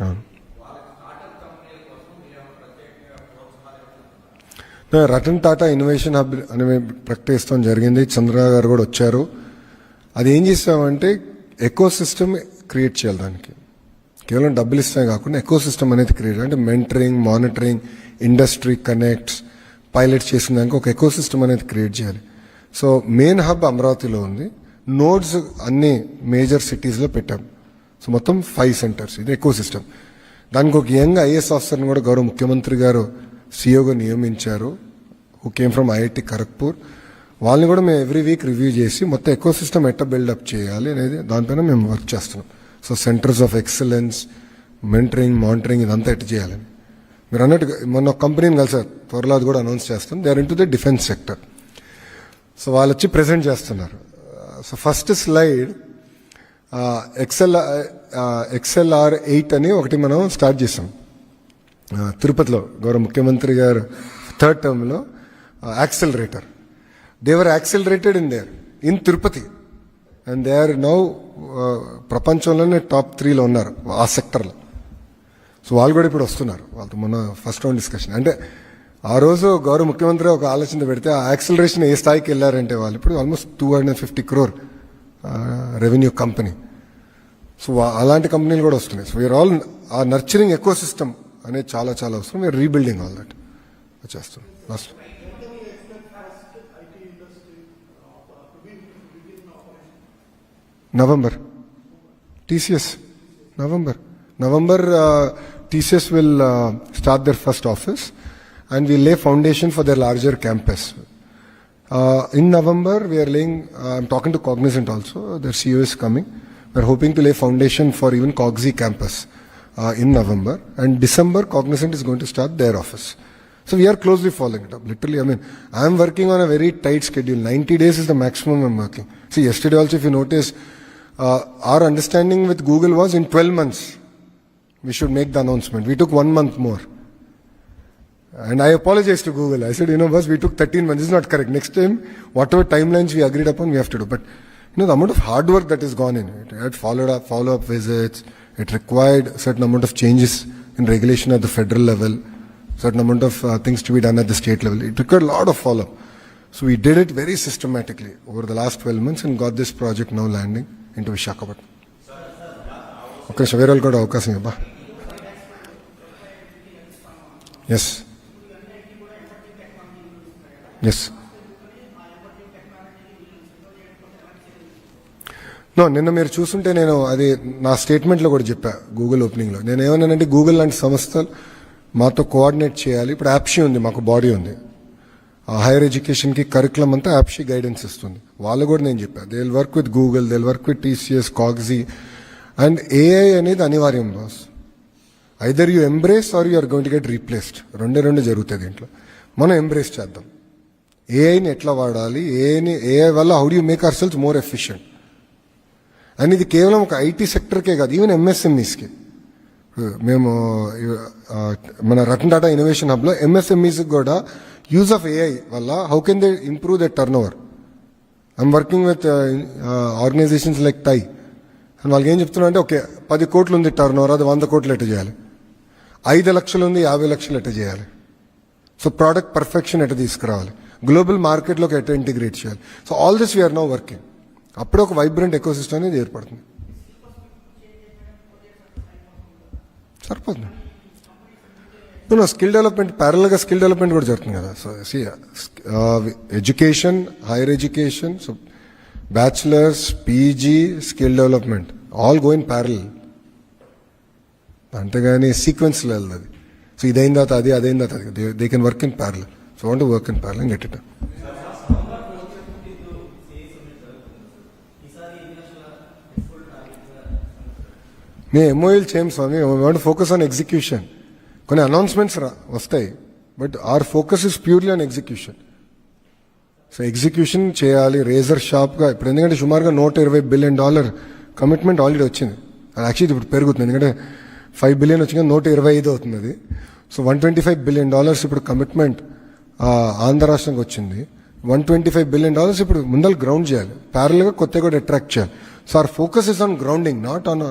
అవును Ratan Tata innovation hub అనే ప్రకటిస్తాం జరిగింది. చంద్ర గారు కూడా వచ్చారు. అది ఏం చేస్తామంటే ఎకో సిస్టమ్ క్రియేట్ చేయాలి దానికి. కేవలం డబ్బులు ఇస్తామే కాకుండా ఎకో సిస్టమ్ అనేది క్రియేట్ అంటే mentoring monitoring industry connects pilot చేసిన దానికి ఒక ఎకో సిస్టమ్ అనేది క్రియేట్ చేయాలి. సో మెయిన్ హబ్ అమరావతిలో ఉంది. నోడ్స్ అన్ని మేజర్ సిటీస్లో పెట్టాం. సో మొత్తం ఫైవ్ సెంటర్స్ ఇది ఎకో సిస్టమ్ దానికి ఒక యంగ్ ఐఏఎస్ ఆఫీసర్ని కూడా గౌరవ ముఖ్యమంత్రి గారు సీఈఓగా నియమించారు. Who came from IIT Kharagpur వాళ్ళని కూడా మేము ఎవ్రీ వీక్ రివ్యూ చేసి మొత్తం ఎకో సిస్టమ్ ఎట్లా బిల్డప్ చేయాలి అనేది దానిపైన మేము వర్క్ చేస్తున్నాం. So centres of excellence mentoring monitoring ఇదంతా ఎట్లా చేయాలని మీరు అన్నట్టు మొన్న ఒక కంపెనీని కలిసారు త్వరలో అది కూడా అనౌన్స్ చేస్తాం. They are into the defence sector so వాళ్ళు వచ్చి ప్రజెంట్ చేస్తున్నారు. So first slide Excel ExcelR eight అని ఒకటి మనం స్టార్ట్ చేసాం. తిరుపతిలో గౌరవ ముఖ్యమంత్రి గారు థర్డ్ టర్మ్లో accelerator they were accelerated in there in Tirupati and they are now ప్రపంచంలోనే టాప్ త్రీలో ఉన్నారు ఆ సెక్టర్లో సో వాళ్ళు కూడా ఇప్పుడు వస్తున్నారు. వాళ్ళతో మొన్న ఫస్ట్ రౌండ్ డిస్కషన్ అంటే ఆ రోజు గౌరవ ముఖ్యమంత్రి ఒక ఆలోచన పెడితే ఆ యాక్సిలరేషన్ ఏ స్థాయికి వెళ్ళారంటే వాళ్ళు ఇప్పుడు almost two hundred fifty crore revenue company so వా- అలాంటి కంపెనీలు కూడా వస్తున్నాయి so we are all uh nurturing ecosystem అనేది చాలా చాలా అవసరం వీఆర్ రీబిల్డింగ్ ఆల్ దట్ చేస్తాం last November TCS November November TCS will start their first office and we lay foundation for their larger campus Uh, in November, we are laying, uh, I'm talking to Cognizant also, their CEO is coming. we're hoping to lay foundation for even Cogsy campus uh, in November. And December, Cognizant is going to start their office. So we are closely following it up. Literally, I mean, I'm working on a very tight schedule. 90 days is the maximum I'm working. See, yesterday also, if you notice, uh, our understanding with Google was in 12 months, we should make the announcement. We took one month more. And I apologized to Google. I said, you know, boss, we took 13 months. This is not correct. Next time, whatever timelines we agreed upon, we have to do. But, you know, the amount of hard work that has gone in it. It followed up, follow up visits. It required a certain amount of changes in regulation at the federal level, certain amount of uh, things to be done at the state level. It required a lot of follow up. So we did it very systematically over the last 12 months and got this project now landing into Vishakhapatnam. Okay, so we're all got Yes. Yes. No నిన్న మీరు చూసుంటే నేను అది నా స్టేట్మెంట్లో కూడా చెప్పా Google ఓపెనింగ్లో నేను ఏమన్నానంటే Google లాంటి సంస్థలు మాతో కోఆర్డినేట్ చేయాలి. ఇప్పుడు యాప్షీ ఉంది మాకు బాడీ ఉంది. హైయర్ ఎడ్యుకేషన్కి కరికులం అంతా యాప్షీ గైడెన్స్ ఇస్తుంది. వాళ్ళు కూడా నేను చెప్పా they will work with Google they will work with TCS కాగ్జీ and AI అనేది అనివార్యం boss either you embrace or you are going to get replaced రెండే రెండు జరుగుతాయి దీంట్లో. మనం ఎంబ్రేస్ చేద్దాం. ఏఐని ఎట్లా వాడాలి? ఏఐని ఏఐ వల్ల how do make our sales more efficient and ఇది కేవలం ఒక ఐటీ సెక్టర్కే కాదు ఈవెన్ ఎంఎస్ఎంఈస్కి మేము మన రతన్ టాటా ఇన్నోవేషన్ హబ్లో ఎంఎస్ఎంఈస్కి కూడా యూజ్ ఆఫ్ ఏఐ వల్ల how can they improve the turnover I'm working with organisations like TiE and వాళ్ళకి ఏం చెప్తున్నా అంటే ఓకే పది కోట్లు ఉంది టర్న్ ఓవర్ అది వంద కోట్లు ఎట్ట చేయాలి? ఐదు లక్షలు ఉంది యాభై లక్షలు ఎట్ట చేయాలి? సో ప్రోడక్ట్ పర్ఫెక్షన్ ఎట్ట తీసుకురావాలి? గ్లోబల్ మార్కెట్లోకి ఎట్ట ఇంటిగ్రేట్ చేయాలి? So all this we are no working అప్పుడే ఒక వైబ్రెంట్ ఎకో సిస్టమ్ అనేది ఏర్పడుతుంది. సరిపోతుంది. నువ్వు స్కిల్ డెవలప్మెంట్ ప్యారల్గా స్కిల్ డెవలప్మెంట్ కూడా జరుగుతుంది కదా. So see education higher education so bachelors PG skill development all going parallel అంతేగాని సీక్వెన్స్లో వెళ్ళదు సో ఇదైన తర్వాత అది అదైన తర్వాత అది they can work in parallel so want work in parallel get it మేము ఎంఓఎల్ చేయం స్వామి వాంట్ ఫోకస్ ఆన్ ఎగ్జిక్యూషన్ కొన్ని అనౌన్స్మెంట్స్ రా వస్తాయి. But our focus is purely on execution so execution చేయాలి రేజర్ షాప్గా ఇప్పుడు ఎందుకంటే సుమారుగా నూట ఇరవై బిలియన్ డాలర్ కమిట్మెంట్ ఆల్రెడీ వచ్చింది. అది యాక్చువల్లీ ఇప్పుడు పెరుగుతుంది ఎందుకంటే ఫైవ్ బిలియన్ వచ్చింది నూట ఇరవై ఐదు అవుతుంది అది. So one twenty five billion dollars ఇప్పుడు కమిట్మెంట్ ఆంధ్ర రాష్ట్రంకి వచ్చింది. One twenty five billion dollars ఇప్పుడు ముందర గ్రౌండ్ చేయాలి. ప్యారల్గా కొత్తగా కూడా అట్రాక్ట్ చేయాలి. So our focus is on grounding not on